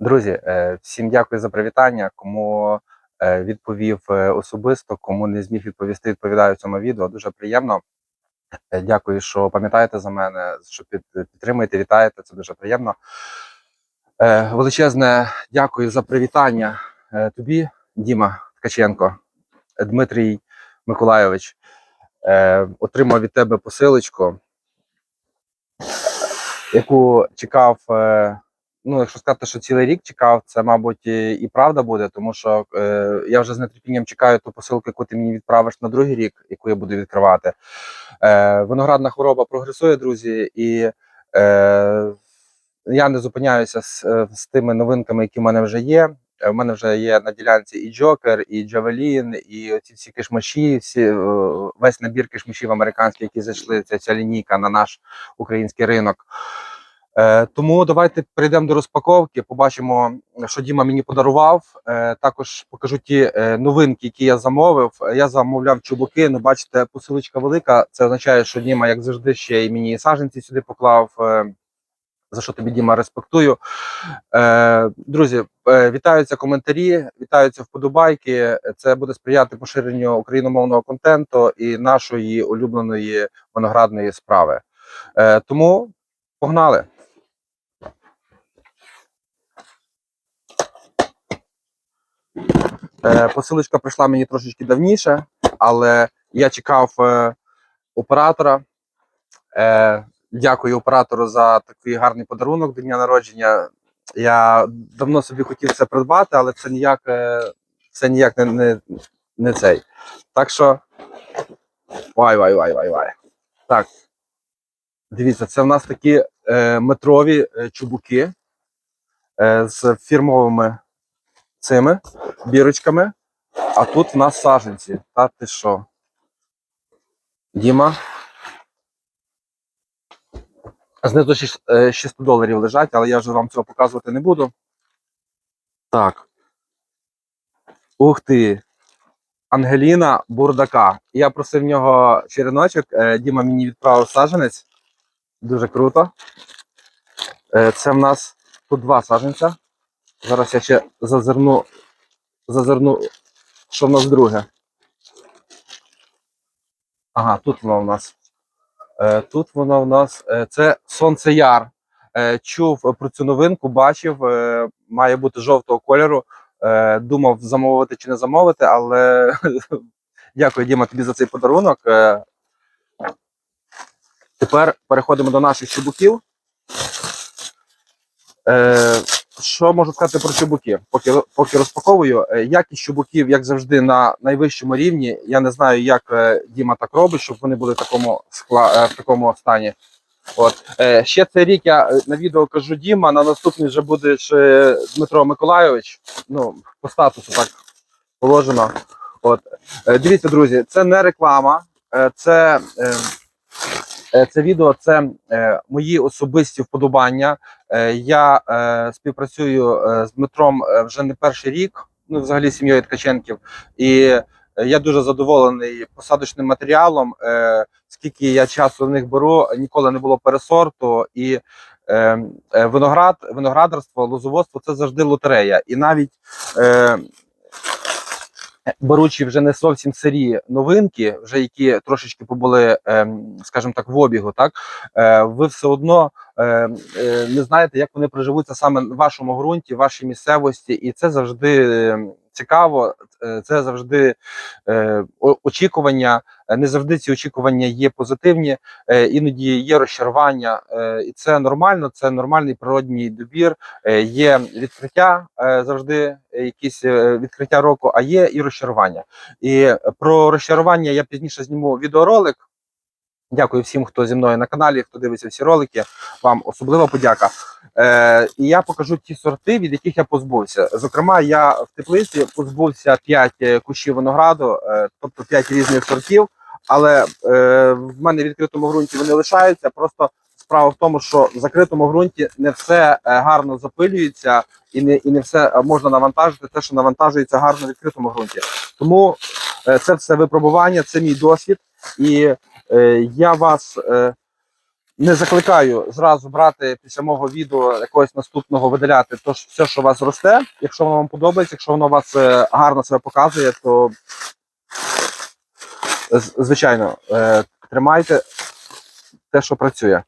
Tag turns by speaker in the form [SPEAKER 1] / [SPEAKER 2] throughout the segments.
[SPEAKER 1] Друзі, е, всім дякую за привітання. Кому е, відповів е, особисто, кому не зміг відповісти, відповідаю цьому відео. Дуже приємно. Дякую, що пам'ятаєте за мене, що під, підтримуєте, вітаєте. Це дуже приємно. Величезне дякую за привітання тобі, Діма Ткаченко, Дмитрій Миколайович. Отримав від тебе посилочку, яку чекав. Е, ну, якщо сказати, що цілий рік чекав, це, мабуть, і і правда буде, тому що е, я вже з нетерпінням чекаю ту посилку, яку ти мені відправиш на другий рік, яку я буду відкривати. Е, виноградна хвороба прогресує, друзі, і е, я не зупиняюся з, е, з тими новинками, які в мене вже є. У мене вже є на ділянці і Джокер, і Джавелін, і оці всі кишмаші, всі, е, весь набір кишмашів американських, які зайшли, ця, ця лінійка на наш український ринок. Е, тому давайте перейдемо до розпаковки. Побачимо, що Діма мені подарував. Е, також покажу ті е, новинки, які я замовив. Я замовляв чубуки. Ну, бачите, посилочка велика. Це означає, що Діма, як завжди, ще і мені саженці сюди поклав. За що тобі Діма респектую. Друзі, вітаються коментарі, вітаються вподобайки. Це буде сприяти поширенню україномовного контенту і нашої улюбленої виноградної справи. Тому погнали! Е, Посилочка прийшла мені трошечки давніше, але я чекав е, оператора. Е, дякую оператору за такий гарний подарунок до дня народження. Я давно собі хотів це придбати, але це ніяк, е, це ніяк не, не, не цей. Так що. Вай, вай, вай, вай, вай. Так. Дивіться, це в нас такі е, метрові е, чубуки е, з фірмовими цими бірочками. А тут в нас саженці. Та ти що? Діма. Знизу е, 600 доларів лежать, але я вже вам цього показувати не буду. Так. Ух ти. Ангеліна Бурдака. Я просив в нього череночок. е, Діма мені відправив саженець. Дуже круто. Е, Це в нас тут два саженця. Зараз я ще зазирну, зазирну, що в нас друге. Ага, тут воно в нас. Е, Тут воно в нас е, це сонцеяр. Е, Чув про цю новинку, бачив, має бути жовтого кольору. Думав замовити чи не замовити, але дякую, Діма, тобі за цей подарунок. Тепер переходимо до наших чубуків. Що можу сказати про чубуки? Поки, поки розпаковую, Е, якість чубуків, як завжди, на найвищому рівні. Я не знаю, як е, Діма так робить, щоб вони були в такому скла, е, в такому стані. От ще цей рік я на відео кажу Діма. На наступний вже буде Дмитро Миколайович. Ну, по статусу так положено. От дивіться, друзі, це не реклама, це. Е, Це відео це е, мої особисті вподобання. Е, я співпрацюю з Дмитром вже не перший рік, ну взагалі сім'єю Ткаченків, і я дуже задоволений посадочним матеріалом. Скільки я часу в них беру, ніколи не було пересорту. І виноград, виноградарство, лозоводство це завжди лотерея. І навіть беручи вже не зовсім сирі новинки, вже які трошечки побули, ем, скажімо так, в обігу, так е, ви все одно е, е, не знаєте, як вони проживуться саме в вашому ґрунті, в вашій місцевості, і це завжди е, цікаво. е, Це завжди е, очікування. Е, Не завжди ці очікування є позитивні, іноді є розчарування, і це нормально. Це нормальний природній добір. Є відкриття завжди, якісь відкриття року, а є і розчарування. І про розчарування я пізніше зніму відеоролик. Дякую всім, хто зі мною на каналі, хто дивиться всі ролики. Вам особлива подяка. Е, і я покажу ті сорти, від яких я позбувся. Зокрема, я в теплиці позбувся 5 кущів винограду, е, тобто 5 різних сортів. Але е, в мене в відкритому ґрунті вони лишаються. Просто справа в тому, що в закритому ґрунті не все е, гарно запилюється і не, і не все е, можна навантажити, те, що навантажується гарно в відкритому ґрунті. Тому е, це все випробування, це мій досвід. І е, я вас е, не закликаю зразу брати після мого відео якогось наступного видаляти то все, що у вас росте. Якщо воно вам подобається, якщо воно вас е, гарно себе показує, то звичайно е, тримайте те, що працює.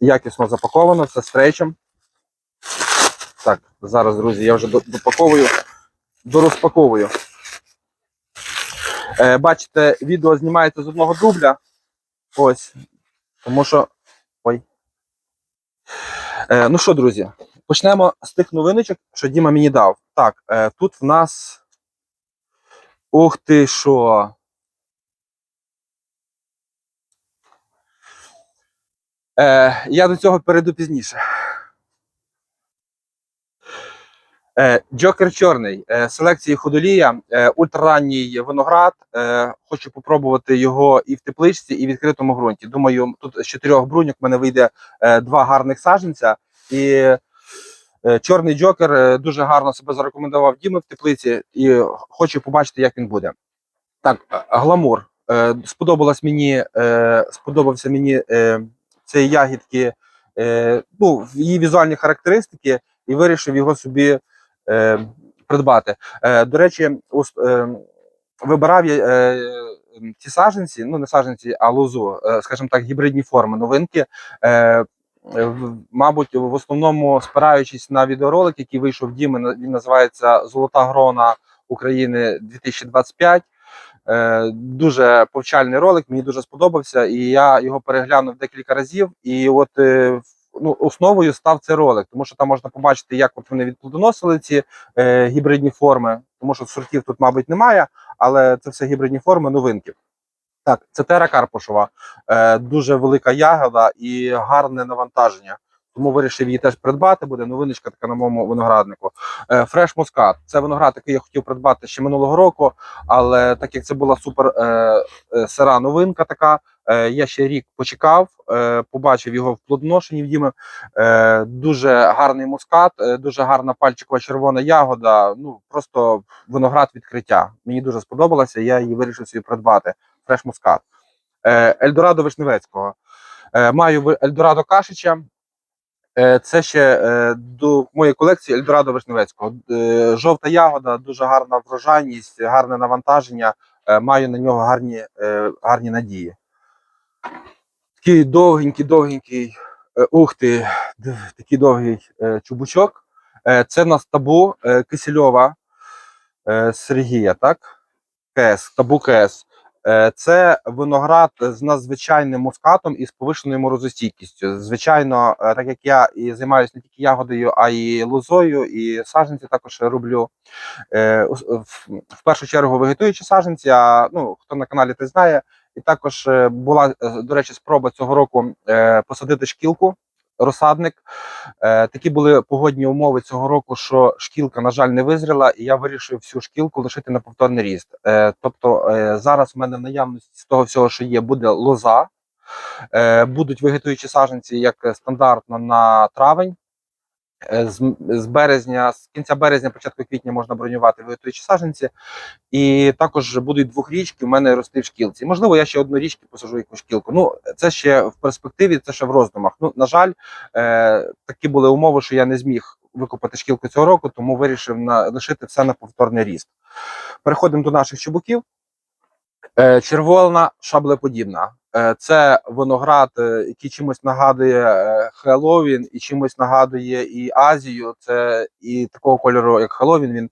[SPEAKER 1] Якісно запаковано, все стрейчем. Так, зараз, друзі, я вже допаковую, дорозпаковую. Е, бачите, відео знімається з одного дубля. Ось. Тому що. Ой. Е, ну що, друзі, почнемо з тих новиночок, що Діма мені дав. Так, е, тут в нас. Ух ти що. Е, я до цього перейду пізніше. Е, Джокер чорний е, селекції худолія, е, ультраранній виноград. Е, хочу попробувати його і в тепличці, і в відкритому ґрунті. Думаю, тут з чотирьох бруньок в мене вийде е, два гарних саджанця. І е, чорний джокер е, дуже гарно себе зарекомендував Діми в теплиці, і хочу побачити, як він буде. Так, е, гламур. Е, сподобалось мені, е, сподобався мені е, цієї ягідки, е, ну, її візуальні характеристики, і вирішив його собі е, придбати. Е, до речі, ус- е, вибирав я е, ті саджанці, ну не саджанці, а лозу, е, скажімо так, гібридні форми, новинки. Е, Мабуть, в основному спираючись на відеоролик, який вийшов в Діми, він називається Золота грона України 2025. Е, дуже повчальний ролик, мені дуже сподобався, і я його переглянув декілька разів. І от е, в- ну, основою став цей ролик, тому що там можна побачити, як от вони відплодоносили ці е, гібридні форми, тому що сортів тут, мабуть, немає, але це все гібридні форми, новинки. Так, це тера карпушова, е, дуже велика ягода і гарне навантаження. Тому вирішив її теж придбати. Буде новиночка така на моєму винограднику. Фреш Москат. Це виноград, який я хотів придбати ще минулого року, але так як це була супер е, е, сира новинка, така я ще рік почекав, е, побачив його в плодоношенні в Діми. Е, дуже гарний мускат, е, дуже гарна пальчикова червона ягода. Ну просто виноград відкриття. Мені дуже сподобалося. Я її вирішив собі придбати. Фреш Мускат. Е, Ельдорадо Вишневецького. Е, маю Ельдорадо Кашича. Е, це ще е, до моєї колекції Ельдорадо Вишневецького. Е, жовта ягода, дуже гарна врожайність, гарне навантаження. Е, маю на нього гарні, е, гарні надії. Такий довгенький, довгенький, е, ух ти, такий довгий е, чубучок. Е, це в нас табу Кисельова Сергія, так? КС, табу КС. Це виноград з надзвичайним мускатом і з повишеною морозостійкістю. Звичайно, так як я і займаюся не тільки ягодою, а й лозою, і саджанці також роблю. В першу чергу вегетуючі саджанці, а ну, хто на каналі, той знає. І також е, була, е, до речі, спроба цього року е, посадити шкілку, розсадник. Такі були погодні умови цього року, що шкілка, на жаль, не визріла, і я вирішив всю шкілку лишити на повторний ріст. Тобто зараз в мене в наявності з того всього, що є, буде лоза, будуть вегетуючі саджанці як стандартно на травень. Е, З, з березня, з кінця березня, початку квітня можна бронювати вегетуючі саджанці. І також будуть двохрічки у мене рости в шкілці. Можливо, я ще однорічки посажу якусь шкілку. Ну, це ще в перспективі, це ще в роздумах. Ну, на жаль, е, такі були умови, що я не зміг викопати шкілку цього року, тому вирішив на, лишити все на повторний ріст. Переходимо до наших чубуків. Е, червона шаблеподібна. Е, Це виноград, е, який чимось нагадує е, Хеллоуін і чимось нагадує і Азію. Це і такого кольору, як Хеллоуін. Він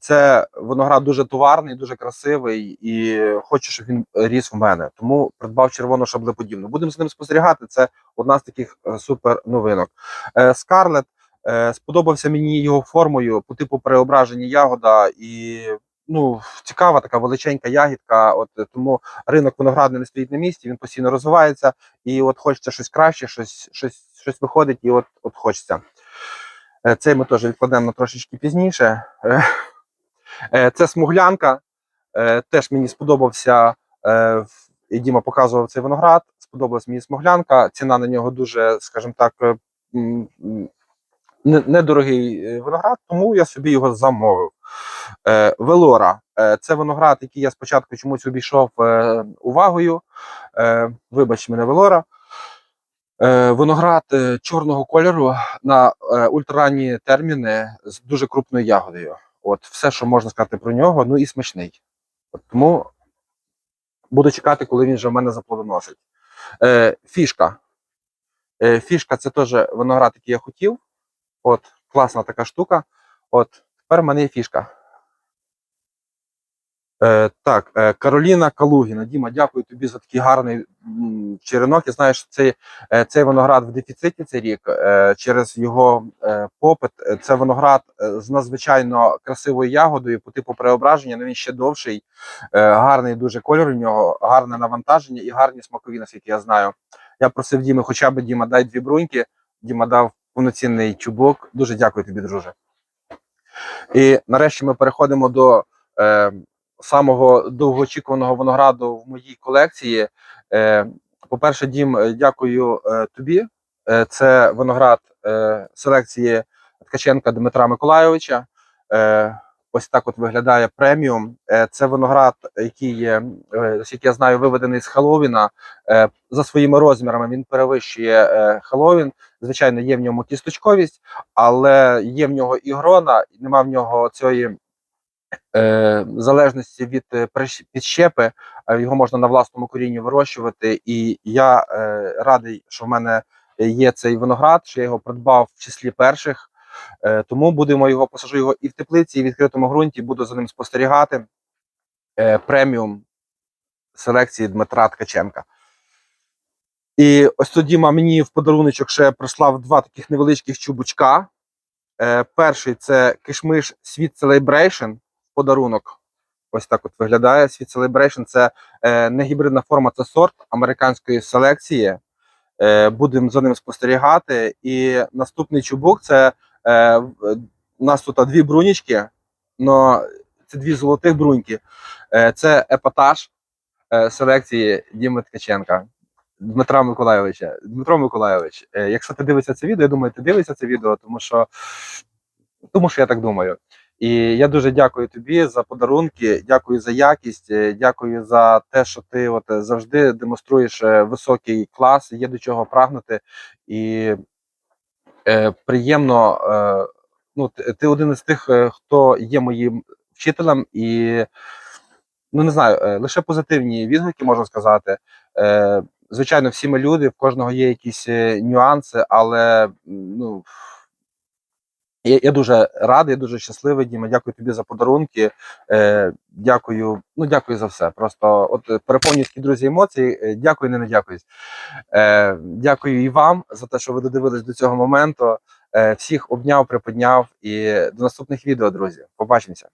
[SPEAKER 1] це виноград дуже товарний, дуже красивий, і хочу, щоб він ріс в мене. Тому придбав червону шаблеподібну. Будемо з ним спостерігати. Це одна з таких супер новинок. Скарлет сподобався мені його формою по типу преображення ягода і. Ну, цікава така величенька ягідка. От е, тому ринок виноградний не стоїть на місці, він постійно розвивається, і от хочеться щось краще, щось, щось, щось виходить, і от, от хочеться. Е, Цей ми теж відкладемо на трошечки пізніше. Е, Це смуглянка. Теж мені сподобався. І Діма показував цей виноград. Сподобалась мені смуглянка. Ціна на нього дуже, скажімо так, недорогий виноград, тому я собі його замовив. Е, Велора. Е, Це виноград, який я спочатку чомусь обійшов е, увагою. вибач мене Велора. Виноград чорного кольору на ультраранні терміни з дуже крупною ягодою. От все, що можна сказати про нього, ну і смачний. От, тому буду чекати, коли він вже в мене заплодоносить. Фішка. Фішка це теж виноград, який я хотів. От, класна така штука. От, тепер в мене є фішка. Е, так, е, Кароліна Калугіна. Діма, дякую тобі за такий гарний м, черенок. Я знаю, що цей, е, цей виноград в дефіциті цей рік через його попит. Це виноград з надзвичайно красивою ягодою по типу преображення. Ну він ще довший, гарний дуже кольор у нього, гарне навантаження і гарні смакові, наскільки я знаю. Я просив Діми, хоча б Діма, дай дві бруньки. Діма дав повноцінний чубок. Дуже дякую тобі, друже. І нарешті ми переходимо до самого довгоочікуваного винограду в моїй колекції. Е, по-перше, Дім, е, дякую е, тобі. Це виноград селекції Ткаченка Дмитра Миколайовича. Ось так от виглядає преміум. Це виноград, який є, наскільки я знаю, виведений з Хеллоуіна. Е, за своїми розмірами він перевищує Хеллоуін. Звичайно, є в ньому кісточковість, але є в нього і грона, нема в нього цієї е, залежності від е, підщепи. Е, Його можна на власному корінні вирощувати. І я радий, що в мене є цей виноград, що я його придбав в числі перших. Тому будемо його посажу його і в теплиці, і в відкритому ґрунті. Буду за ним спостерігати. Преміум селекції Дмитра Ткаченка. І ось тоді мені в подаруночок ще прислав два таких невеличких чубучка. Перший це кишмиш Sweet Celebration подарунок. Ось так от виглядає. Sweet Celebration це е, не гібридна форма, це сорт американської селекції. Е, будемо за ним спостерігати. І наступний чубук це е, у нас тут дві брунічки, но це дві золотих бруньки. Е, це епатаж е, селекції Діми Ткаченка. Дмитра Миколайовича. Дмитро Миколайович, е, якщо ти дивишся це відео, я думаю, ти дивишся це відео, тому що, тому що я так думаю. І я дуже дякую тобі за подарунки, дякую за якість, е, дякую за те, що ти от е, завжди демонструєш е, високий клас, є до чого прагнути. І е, приємно, е, ну, ти, один із тих, хто є моїм вчителем, і ну не знаю, лише позитивні відгуки можна сказати. Е, звичайно, всі ми люди, в кожного є якісь нюанси, але ну. Я, я дуже радий, дуже щасливий, Діма. Дякую тобі за подарунки. Е, дякую, ну дякую за все. Просто от переповнюють друзі емоції. Е, дякую, не не дякуюсь. Е, дякую і вам за те, що ви додивились до цього моменту. Е, всіх обняв, приподняв і до наступних відео, друзі. Побачимося.